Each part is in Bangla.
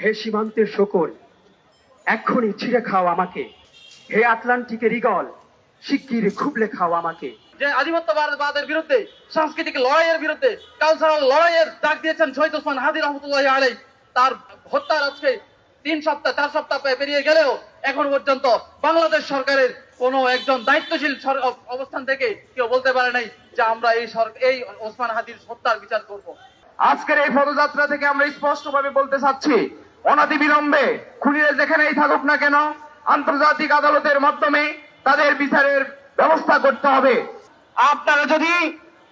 হে সীমান্তের শকর এক্ষুনি ছিঁড়ে খাও আমাকে। হে আটলান্টিকের ইগল শিগগির খুবলে খাও আমাকে। যে আধিপত্যবাদের বিরুদ্ধে সাংস্কৃতিক লড়াইয়ের বিরুদ্ধে কালচারাল লড়াইয়ের ডাক দিয়েছেন শহীদ ওসমান হাদি রহমতুল্লাহ আলাই তার হত্যার আজকে তিন সপ্তাহ চার সপ্তাহ পেরিয়ে গেলেও এখন পর্যন্ত বাংলাদেশ সরকারের কোন একজন দায়িত্বশীল অবস্থান থেকে কেউ বলতে পারে নাই যে আমরা এই এই ওসমান হাদির হত্যার বিচার করব। আজকের এই পদযাত্রা থেকে আমরা স্পষ্টভাবে বলতে চাচ্ছি অনাদি বিলম্বে খুনিরা যেখানেই থাকুক না কেন, আন্তর্জাতিক আদালতের মাধ্যমে তাদের বিচারের ব্যবস্থা করতে হবে। আপনারা যদি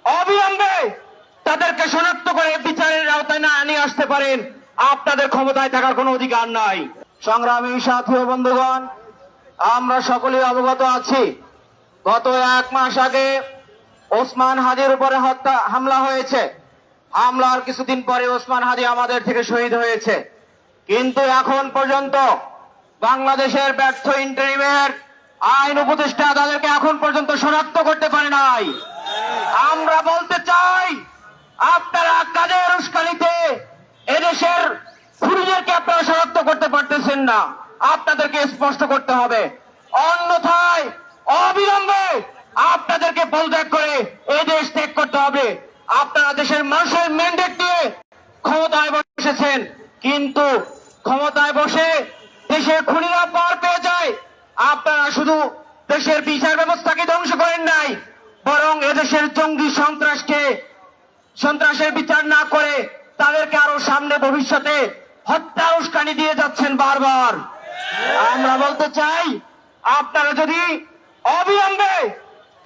অবিলম্বে তাদেরকে শনাক্ত করে বিচারের আওতায় না নিয়ে আসতে পারেন, আপনাদের ক্ষমতায় থাকার কোনো অধিকার নাই। সংগ্রামী সাথী ও বন্ধুগণ, আমরা সকলেই অবগত আছি, গত এক মাস আগে ওসমান হাজির উপরে হত্যা, হামলা হয়েছে। হামলার কিছুদিন পরে ওসমান হাজি আমাদের থেকে শহীদ হয়েছে। কিন্তু এখন পর্যন্ত বাংলাদেশের ব্যর্থ ইন্টারিমের আইন উপদেষ্টা তাদেরকে এখন পর্যন্ত শনাক্ত করতে পারে নাই। আমরা বলতে চাই, আপনারা কাজের উস্কানিতে এদেশের খুনিদেরকে আপনারা শনাক্ত করতে পারতেছেন না? আপনাদেরকে স্পষ্ট করতে হবে। অন্যথায়, অবিলম্বে আপনাদেরকে পদত্যাগ করে এই দেশ ত্যাগ করতে হবে। আপনারা দেশের মানুষের ম্যান্ডেট দিয়ে ক্ষমতায় বসেছেন, কিন্তু ক্ষমতায় বসে দেশের খুনিরা পার পেয়ে যায়। আপনারা শুধু দেশের বিচার ব্যবস্থাকে ধ্বংস করেন নাই, বরং এদেশের জঙ্গি সন্ত্রাসকে, সন্ত্রাসের বিচার না করে তাদেরকে আরও সামনে ভবিষ্যতে হত্যা উস্কানি দিয়ে যাচ্ছেন বারবার। আমরা বলতে চাই, আপনারা যদি অবিলম্বে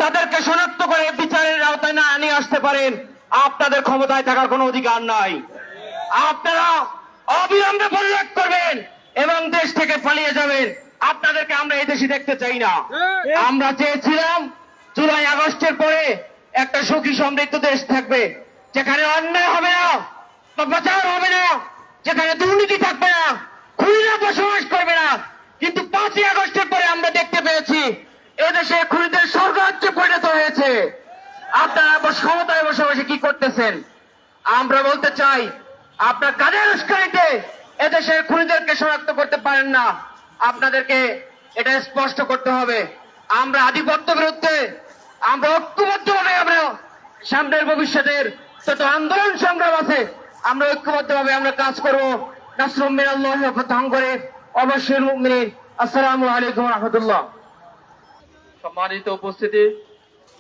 তাদেরকে শনাক্ত করে বিচারের আওতায় না নিয়ে আসতে পারেন, আপনাদের ক্ষমতায় থাকার কোনো অধিকার নাই। আপনারা অবিলম্বে পরিত্যাগ করবেন এবং দেশ থেকে পালিয়ে যাবেন। আপনাদেরকে আমরা এই দেশে দেখতে চাই না। আমরা চেয়েছিলাম জুলাই আগস্টের পরে একটা সুখী সমৃদ্ধ দেশ থাকবে যেখানে অন্যায় হবে না প্রচার হবে না যেখানে দুর্নীতি থাকবে না খুনিরা বসবাস করবে না। কিন্তু পাঁচই আগস্টের পরে আমরা দেখতে পেয়েছি এদেশে খুনিদের স্বর্গরাজ্যে পরিণত হয়েছে। আপনারা ক্ষমতায় বসে বসে কি করতেছেন? আমরা বলতে চাই আপনার কাজের উস্কানিতে এদেশের খুনিদেরকে শনাক্ত করতে পারেন না। আপনাদেরকে এটা স্পষ্ট করতে হবে। আমরা আধিপত্য বিরুদ্ধে, আমরা ঐক্যবদ্ধভাবে আমরা সামনের ভবিষ্যতের যত আন্দোলন সংগ্রাম আছে, আমরা ঐক্যবদ্ধভাবে আমরা কাজ করব। করে অবশ্যই সম্মানিত উপস্থিতি,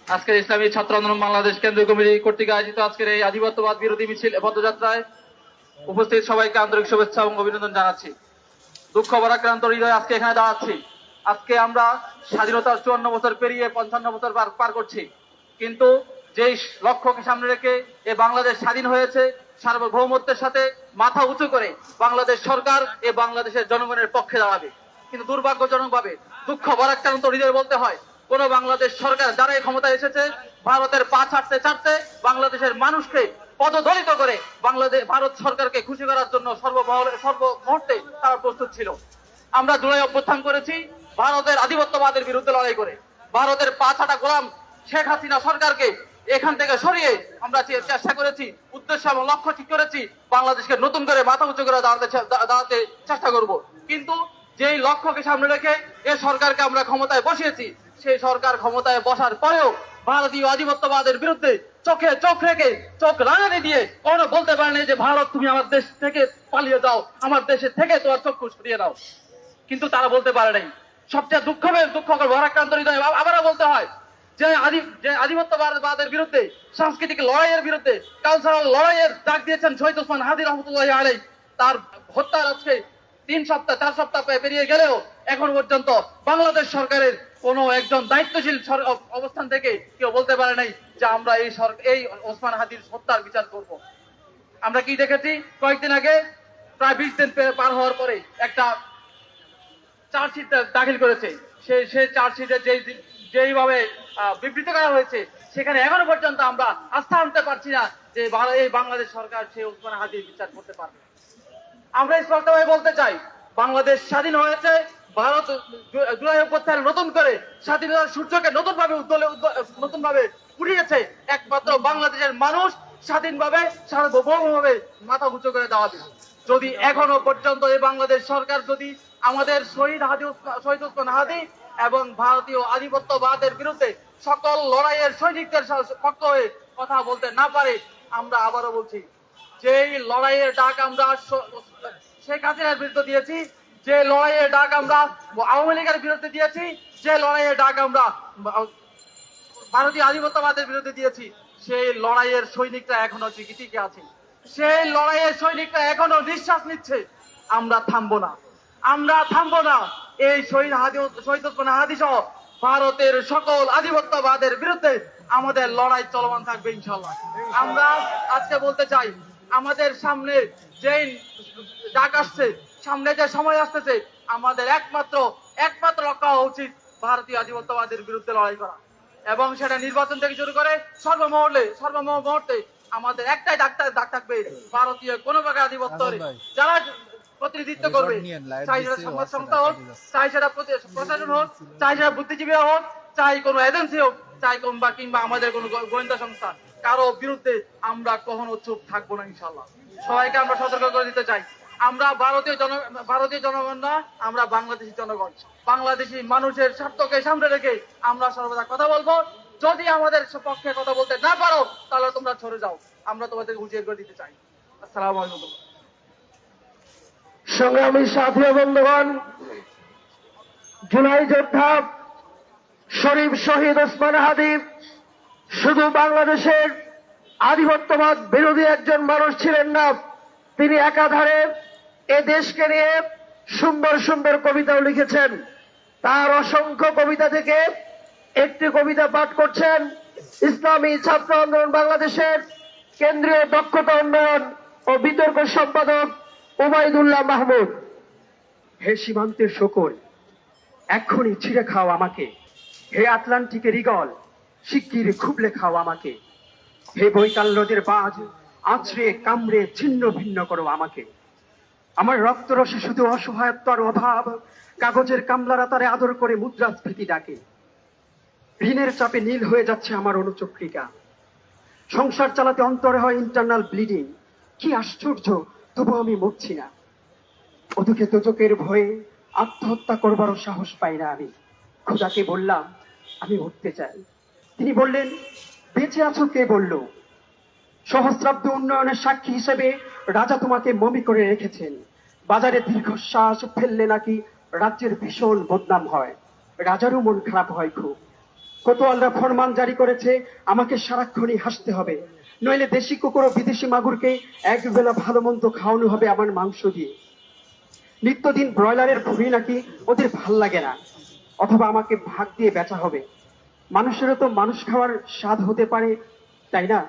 আজকের ইসলামী ছাত্র আন্দোলন বাংলাদেশ কেন্দ্রীয় কমিটি কর্তৃক আয়োজিত আজকের এই আধিপত্যবাদ বিরোধী মিছিল পদযাত্রায় উপস্থিত সবাইকে আন্তরিক শুভেচ্ছা এবং অভিনন্দন জানাচ্ছি। দুঃখ বরাক্রান্ত হৃদয়ে আজকে এখানে দাঁড়াচ্ছি। আজকে আমরা স্বাধীনতার চুয়ান্ন বছর পেরিয়ে পঞ্চান্ন বছর পার করছি। কিন্তু যেই লক্ষ্যকে সামনে রেখে এ বাংলাদেশ স্বাধীন হয়েছে, সার্বভৌমত্বের সাথে মাথা উঁচু করে বাংলাদেশ সরকার এ বাংলাদেশের জনগণের পক্ষে দাঁড়াবে। কিন্তু দুর্ভাগ্যজনকভাবে দুঃখ বরাক্রান্ত হৃদয়ে বলতে হয়, কোন বাংলাদেশ সরকার যারা এই ক্ষমতায় এসেছে, ভারতের পা ছাড়তে ছাড়তে বাংলাদেশের মানুষকে পদদলিত করে বাংলাদেশ ভারত সরকারকে খুশি করার জন্য সর্বমহলে সর্ব মুহূর্তে তারা প্রস্তুত ছিল। আমরা জুলাই অভ্যুত্থান করেছি, ভারতের আধিপত্যবাদের বিরুদ্ধে লড়াই করে। ভারতের পা ছাটা গোলাম শেখ হাসিনা সরকারকে এখান থেকে সরিয়ে আমরা চেষ্টা করেছি, উদ্দেশ্য এবং লক্ষ্য ঠিক করেছি, বাংলাদেশকে নতুন করে মাথা উঁচু করে দাঁড়াতে দাঁড়াতে চেষ্টা করব। কিন্তু যেই লক্ষ্যকে সামনে রেখে এ সরকারকে আমরা ক্ষমতায় বসিয়েছি, সেই সরকার ক্ষমতায় বসার পরেও ভারতীয় আধিপত্যবাদের বিরুদ্ধে চোখে চোখ রেখে, চোখ রাঙানি দিয়ে কখনো বলতে পারেনি যে, ভারত, তুমি আমার দেশ থেকে পালিয়ে যাও। আমার দেশের থেকে তোমার চক্ষু সরিয়ে দাও কিন্তু তারা বলতে পারে নাই। সবচেয়ে দুঃখ দুঃখ ভরাক্রান্ত হৃদয় আবারও বলতে হয় যে, আদি যে আধিপত্যবাদের বিরুদ্ধে, সাংস্কৃতিক লড়াইয়ের বিরুদ্ধে কালচারাল লড়াইয়ের ডাক দিয়েছেন শহীদ ওসমান হাদি রহমতুল্লাহ আলাই তার হত্যার আজকে তিন সপ্তাহ, চার সপ্তাহ পেরিয়ে গেলেও এখন পর্যন্ত বাংলাদেশ সরকারের কোন একজন দায়িত্বশীল অবস্থান থেকে কেউ বলতে পারে নাই যে আমরা এই এই ওসমান হাদির হত্যার বিচার করব। আমরা কি দেখেছি? কয়েকদিন আগে প্রায় বিশ দিন পার হওয়ার পরে একটা চার্জশিট দাখিল করেছে। সেই সেই চার্জশিটে যেই যেইভাবে বিবৃত করা হয়েছে, সেখানে এখনও পর্যন্ত আমরা আস্থা আনতে পারছি না যে এই বাংলাদেশ সরকার সেই ওসমান হাদির বিচার করতে পারবে। আমরা স্পষ্টভাবে বলতে চাই, বাংলাদেশ স্বাধীন হয়েছে ভারত জুলাই অভ্যুত্থান নতুন করে স্বাধীনতার সূর্যকে নতুন ভাবে উজ্জ্বলে নতুন ভাবে উঠিয়েছে একমাত্র বাংলাদেশের মানুষ স্বাধীনভাবে, সার্বভৌমভাবে মাথা উঁচু করে দেওয়া যদি এখনও পর্যন্ত এই বাংলাদেশ সরকার যদি আমাদের শহীদ হাদি শহীদ উসমান হাদি এবং ভারতীয় আধিপত্যবাদের বিরুদ্ধে সকল লড়াইয়ের সৈনিকদের পক্ষ হয়ে কথা বলতে না পারে, আমরা আবারও বলছি, যেই লড়াইয়ের ডাক আমরা শেখ হাসিনার বিরুদ্ধে দিয়েছি যে লড়াইয়ের ডাক আমরা আওয়ামী লীগের বিরুদ্ধে দিয়েছি, যে লড়াইয়ের ডাক আমরা, ভারতীয় আধিপত্যবাদের বিরুদ্ধে দিয়েছি, সেই লড়াইয়ের সৈনিকরা এখনও টিকে আছে। সেই লড়াইয়ের সৈনিকরা এখনও নিঃশ্বাস নিচ্ছে। আমরা থামবো না। আমরা থামবো না। এই শহীদ হাদি, শহীদ ওসমান হাদি সহ ভারতের সকল আধিপত্যবাদের বিরুদ্ধে আমাদের লড়াই চলমান থাকবে ইনশাল্লাহ আমরা আজকে বলতে চাই, আমাদের সামনে যেই ডাক আসছে সামনে যে সময় আসতেছে আমাদের একমাত্র একমাত্র লক্ষ্য হওয়া উচিত ভারতীয় আধিপত্যবাদের বিরুদ্ধে লড়াই করা। এবং সেটা নির্বাচন থেকে শুরু করে সর্বমহলে সর্বমুহূর্তে আমাদের একটাই ডাক্তার ডাক থাকবে ভারতীয় কোন প্রকার আধিপত্য যারা প্রতিনিধিত্ব করবে চাই সেটা সংবাদ সংস্থা হোক চাই সেটা প্রশাসন হোক চাই সেটা বুদ্ধিজীবী হোক চাই কোনো এজেন্সি হোক চাই কোন বা কিংবা আমাদের কোনো গোয়েন্দা সংস্থা কারও বিরুদ্ধে আমরা কখনো চুপ থাকব না ইনশাল্লাহ সবাইকে আমরা সতর্ক করে দিতে চাই। আমরা ভারতীয় জন, ভারতীয় জনগণ না, আমরা বাংলাদেশি জনগণ। বাংলাদেশি মানুষের স্বার্থকে সামনে রেখে আমরা সর্বদা কথা বলব। যদি আমাদের পক্ষে কথা বলতে না পারো, তাহলে তোমরা সরে যাও। আমরা তোমাদের হুঁশিয়ার করে দিতে চাই। আসসালামু আলাইকুম। সংগ্রামী সাথী বন্ধুগণ, জুলাই যোদ্ধা শরীফ শহীদ ওসমান হাদিব শুধু বাংলাদেশের আধিপত্যবাদ বিরোধী একজন মানুষ ছিলেন না, তিনি একাধারে এ দেশকে নিয়ে সুন্দর সুন্দর কবিতাও লিখেছেন। তার অসংখ্য কবিতা থেকে একটি কবিতা পাঠ করছেন ইসলামী ছাত্র আন্দোলন বাংলাদেশের কেন্দ্রীয় দক্ষতা উন্নয়ন ও বিতর্ক সম্পাদক ওবায়দুল্লাহ মাহমুদ। হে সীমান্তের শকর, এক্ষুনি ছিঁড়ে খাও আমাকে। হে আটলান্টিকের ইগল শিগগির খুবলে খাও আমাকে। হে বৈকাল নদের বাজ আছড়ে কামড়ে ছিন্ন ভিন্ন করো আমাকে। আমার রক্তরসে শুধু অসহায়ত্বর অভাব, কাগজের কামলারা তারে আদর করে মুদ্রাস্ফীতি ডাকে। ঋণের চাপে নীল হয়ে যাচ্ছে আমার অনুচক্রিকা। সংসার চালাতে অন্তরে হয় ইন্টারনাল ব্লিডিং কি আশ্চর্য তবু আমি মরছি না। ওদিকে তোজকের ভয়ে আত্মহত্যা করবারও সাহস পাই না আমি। খোদাকে বললাম, আমি উঠতে চাই। তিনি বললেন, বেঁচে আছো কে বলল? সহস্রাব্দ উন্নয়নের সাক্ষী হিসেবে রাজা তোমাকে মমি করে রেখেছেন। বাজারে দীর্ঘশ্বাস ফেললে নাকি রাজ্যের ভীষণ বদনাম হয়। রাজারও মন খারাপ হয় খুব। কোতোয়ালরা ফরমান জারি করেছে, আমাকে সারাক্ষণই হাসতে হবে। নইলে দেশি কুকুর ও বিদেশি মাগুরকে এক বেলা ভালো মন্দ খাওয়ানো হবে আমার মাংস দিয়ে। নিত্যদিন ব্রয়লারের ভুড়ি নাকি ওদের ভালো লাগে না, অথবা আমাকে ভাগ দিয়ে বেচা হবে। মানুষেরও তো মানুষ খাওয়ার স্বাদ হতে পারে, তাই না?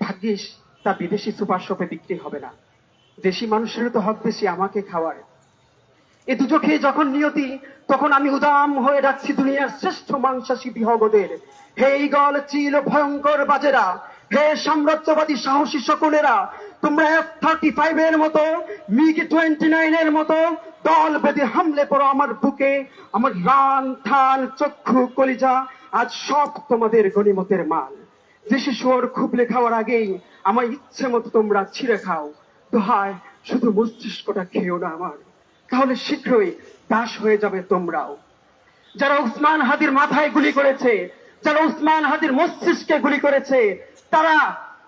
ভাগ্যিস তা বিদেশি সুপার শপে বিক্রি হবে না। দেশি মানুষেরও তো হক বেশি আমাকে খাওয়ার। এ দুচোখে যখন নিয়তি, তখন আমি উদাম হয়ে ডাকছি দুনিয়ার শ্রেষ্ঠ মাংসাশী বিহগদের। হে ইগল চিল, ভয়ঙ্কর বাজেরা, হে সাম্রাজ্যবাদী, সাহসী শকুনেরা, তোমরা এফ থার্টি ফাইভ এর মতো, মিগ টোয়েন্টি নাইন এর মতো দল বেঁধে হামলে পড়ো আমার বুকে। আমার রান, থান, চক্ষু, কলিজা, আজ সব তোমাদের গণিমতের মাল। দেশি শুয়োর খুবলে খাওয়ার আগেই আমার ইচ্ছে মতো তোমরা ছিঁড়ে খাও। দোহায়, শুধু মস্তিষ্কটা খেও না আমার। তাহলে শীঘ্রই দাস হয়ে যাবে তোমরাও। যারা উসমান হাদির মাথায় গুলি করেছে, যারা উসমান হাদির মস্তিষ্কে গুলি করেছে, তারা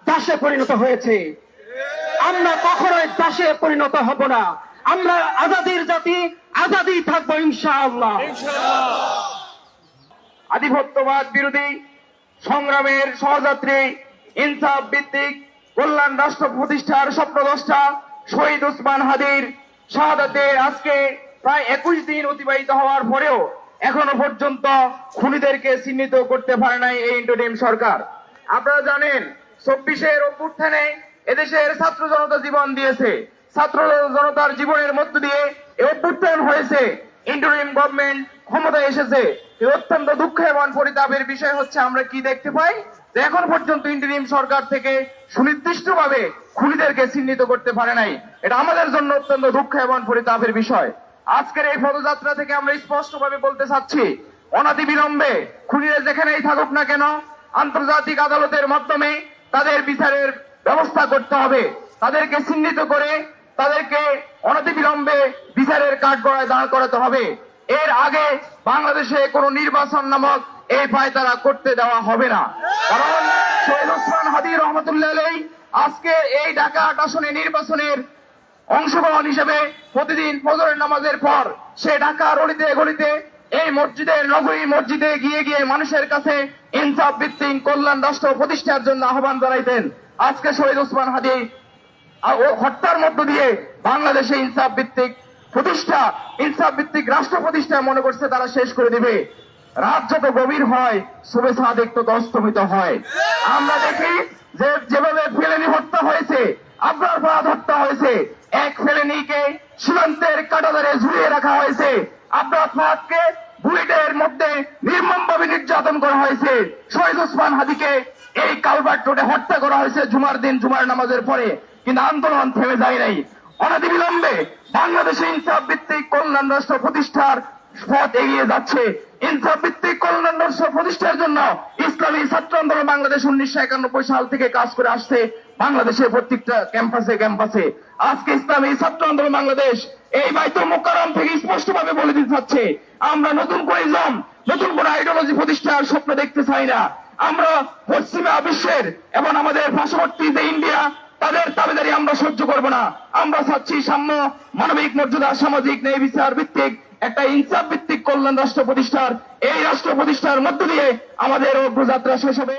দাসে পরিণত হয়েছে। আমরা কখনোই দাসে পরিণত হব না। আমরা আজাদির জাতি, আজাদি থাকব ইনশাআল্লাহ। আধিপত্যবাদ বিরোধী সংগ্রামের সহযাত্রী, ইনসাফ ভিত্তিক কল্যাণ রাষ্ট্র প্রতিষ্ঠার স্বপ্নদ্রষ্টা শহীদ উসমান হাদির শাহাদাতের আজকে প্রায় একুশ দিন অতিবাহিত হওয়ার পরেও এখনও পর্যন্ত খুনিদেরকে চিহ্নিত করতে পারে নাই এই ইন্টারিম সরকার। আপনারা জানেন, চব্বিশের অভ্যুত্থানে এদেশের ছাত্র জনতা জীবন দিয়েছে। ছাত্র জনতার জীবনের মধ্য দিয়ে অভ্যুত্থান হয়েছে। ইন্টারিম গভর্নমেন্ট ক্ষমতায় এসেছে। অত্যন্ত দুঃখ এবং পরিতাপের বিষয় হচ্ছে, আমরা কি দেখতে পাই? যে এখন পর্যন্ত ইন্টারিম সরকার থেকে সুনির্দিষ্টভাবে খুনিদেরকে চিহ্নিত করতে পারে নাই। এটা আমাদের জন্য অত্যন্ত দুঃখ এবং পরিতাপের বিষয়। আজকের এই পদযাত্রা থেকে আমরা স্পষ্টভাবে বলতে চাচ্ছি অনাদি বিলম্বে খুনিরা যেখানেই থাকুক না কেন, আন্তর্জাতিক আদালতের মাধ্যমে তাদের বিচারের ব্যবস্থা করতে হবে। তাদেরকে চিহ্নিত করে তাদেরকে অনতিবিলম্বে বিচারের কাঠগড়ায় দাঁড় করাতে হবে। এর আগে বাংলাদেশে কোনো নির্বাচন নামক এই পায়তারা করতে দেওয়া হবে না। কারণ শহীদ ওসমান হাদি রহমতুল্লাহ আজকে এই ঢাকা আসনে নির্বাচনের অংশগ্রহণ হিসেবে প্রতিদিন ফজরের নামাজের পর সে ঢাকার অলিতে গলিতে এই মসজিদের নগরী মসজিদে গিয়ে গিয়ে মানুষের কাছে ইনসাফ ভিত্তিক কল্যাণ রাষ্ট্র প্রতিষ্ঠার জন্য আহ্বান জানাইতেন। আজকে শহীদ ওসমান হাদি হত্যার মধ্য দিয়ে বাংলাদেশে ইনসাফ ভিত্তিক প্রতিষ্ঠা, ইনসাফ ভিত্তিক রাষ্ট্র প্রতিষ্ঠা মনে করছে তারা শেষ করে দিবে। রাত যত গভীর হয়, শুভেচ্ছা দিক তত অস্তমিত হয়। আমরা দেখি যে যেভাবে ফেলেনি হত্যা হয়েছে, আবরার ফাহাদ হত্যা হয়েছে, এক ফেলেনিকে সীমান্তের কাটাদারে ঝুলিয়ে রাখা হয়েছে। আবরার ফাহাদকে বুলেটের মধ্যে নির্মমভাবে নির্যাতন করা হয়েছে। শহীদ ওসমান হাদিকে এই কালভার্ট রোডে হত্যা করা হয়েছে জুমার দিন, জুমার নামাজের পরে। কিন্তু আন্দোলন থেমে যায় নাই। অনতিবিলম্বে বাংলাদেশে ইনসাফ ভিত্তিক কল্যাণ রাষ্ট্র প্রতিষ্ঠার পথ এগিয়ে যাচ্ছে। ইনসাফ ভিত্তিক কল্যাণ রাষ্ট্র প্রতিষ্ঠার জন্য ইসলামী ছাত্র আন্দোলন বাংলাদেশ উনিশশো একানব্বই সাল থেকে কাজ করে আসছে। বাংলাদেশের প্রত্যেকটা ক্যাম্পাসে ক্যাম্পাসে। আজকে ইসলামী ছাত্র আন্দোলন বাংলাদেশ এই বাইতুল মোকারম থেকে স্পষ্টভাবে বলে দিতে চাচ্ছে, আমরা নতুন করে ইসলাম, নতুন করে আইডিওলজি প্রতিষ্ঠার স্বপ্ন দেখতে চাই না। আমরা পশ্চিমা বিশ্বের এবং আমাদের পার্শ্ববর্তী যে ইন্ডিয়া, তাদের দাবিদারি আমরা সহ্য করব না। আমরা চাচ্ছি সাম্য, মানবিক মর্যাদা, সামাজিক ন্যায় বিচার ভিত্তিক একটা ইনসাফ ভিত্তিক কল্যাণ রাষ্ট্র প্রতিষ্ঠার। এই রাষ্ট্র প্রতিষ্ঠার মধ্য দিয়ে আমাদের অগ্রযাত্রা শেষ হবে।